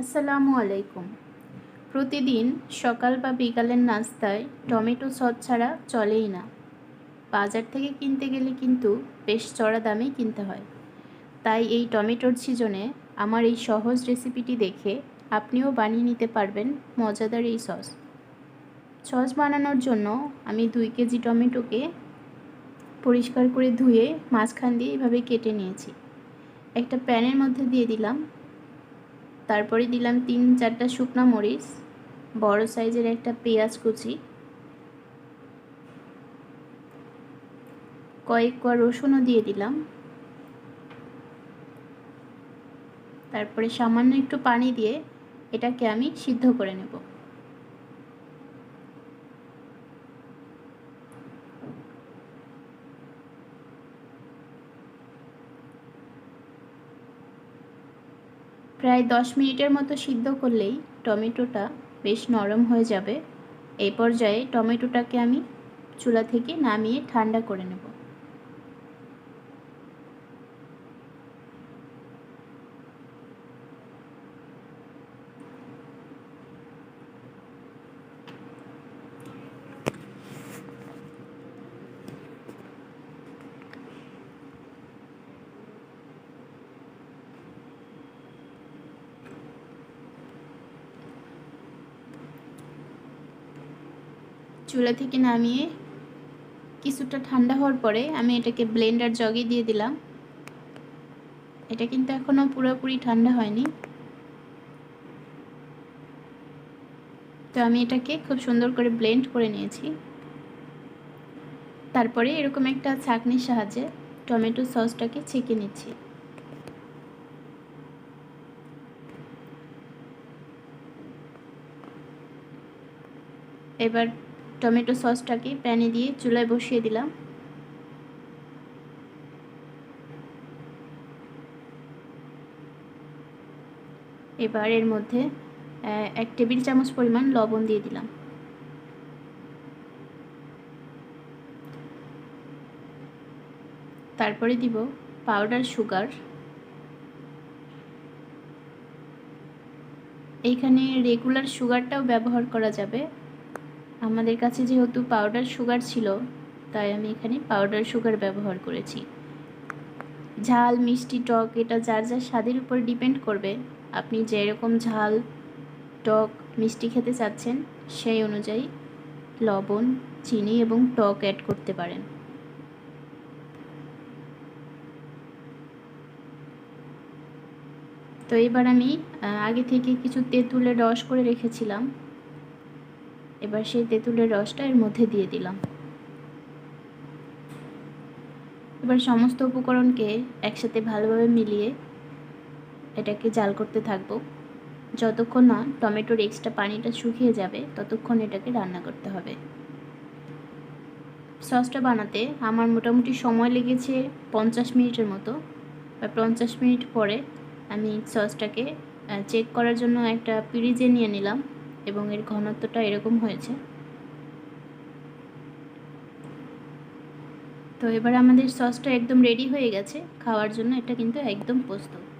আসসালামু আলাইকুম। প্রতিদিন সকাল বা বিকালের নাস্তায় টমেটো সস ছাড়া চলেই না। বাজার থেকে কিনতে গেলে কিন্তু বেশ চড়া দামেই কিনতে হয়। তাই এই টমেটোর সিজনে আমার এই সহজ রেসিপিটি দেখে আপনিও বানিয়ে নিতে পারবেন মজাদার এই সস। সস বানানোর জন্য আমি দুই কেজি টমেটোকে পরিষ্কার করে ধুয়ে মাঝখান দিয়ে এভাবে কেটে নিয়েছি। একটা প্যানের মধ্যে দিয়ে দিলাম তারপরে দিলাম তিন চারটা শুকনো মরিচ, বড় সাইজের একটা পেঁয়াজ কুচি, কয়েক কোয়া রসুনও দিয়ে দিলাম। তারপরে সামান্য একটু পানি দিয়ে এটাকে আমি সিদ্ধ করে নেব। প্রায় দশ মিনিটের মতো সিদ্ধ করলেই টমেটোটা বেশ নরম হয়ে যাবে। এই পর্যায়ে টমেটোটাকে আমি চুলা থেকে নামিয়ে ঠান্ডা করে নেব। চুলা থেকে নামিয়ে কিছুটা ঠান্ডা হওয়ার পরে আমি এটাকে ব্লেন্ডার জগে দিয়ে দিলাম। এটা কিন্তু এখনও পুরোপুরি ঠান্ডা হয়নি। তো আমি এটাকে খুব সুন্দর করে ব্লেন্ড করে নিয়েছি। তারপরে এরকম একটা ছাঁকনির সাহায্যে টমেটো সসটাকে ছেঁকে নিচ্ছি। এবার টমেটো সসটাকে প্যানে দিয়ে চুলায় বসিয়ে দিলাম। এবার এর মধ্যে এক টেবিল চামচ পরিমাণ লবণ দিয়ে দিলাম। তারপরে দিব পাউডার সুগার। এইখানে রেগুলার সুগারটাও ব্যবহার করা যাবে। আমাদের কাছে যেহেতু পাউডার সুগার ছিল, তাই আমি এখানে পাউডার সুগার ব্যবহার করেছি। ঝাল, মিষ্টি টক, এটা যার যার স্বাদের উপর ডিপেন্ড করবে। আপনি যেরকম ঝাল, টক, মিষ্টি খেতে চাচ্ছেন, সেই অনুযায়ী লবণ, চিনি এবং টক অ্যাড করতে পারেন। তো এবার আমি আগে থেকে কিছু তেঁতুলের রস করে রেখেছিলাম। এবার সেই তেঁতুলের রসটা এর মধ্যে দিয়ে দিলাম। এবার সমস্ত উপকরণকে একসাথে ভালোভাবে মিলিয়ে এটাকে জাল করতে থাকব। যতক্ষণ না টমেটোর এক্সট্রা পানিটা শুকিয়ে যাবে, ততক্ষণ এটাকে রান্না করতে হবে। সসটা বানাতে আমার মোটামুটি সময় লেগেছে পঞ্চাশ মিনিটের মতো। বা পঞ্চাশ মিনিট পরে আমি সসটাকে চেক করার জন্য একটা পিরিজে নিয়ে নিলাম। এবং এর ঘনত্বটা এরকম হয়েছে। তো এবার আমাদের সসটা একদম রেডি হয়ে গেছে। খাওয়ার জন্য এটা কিন্তু একদম প্রস্তুত।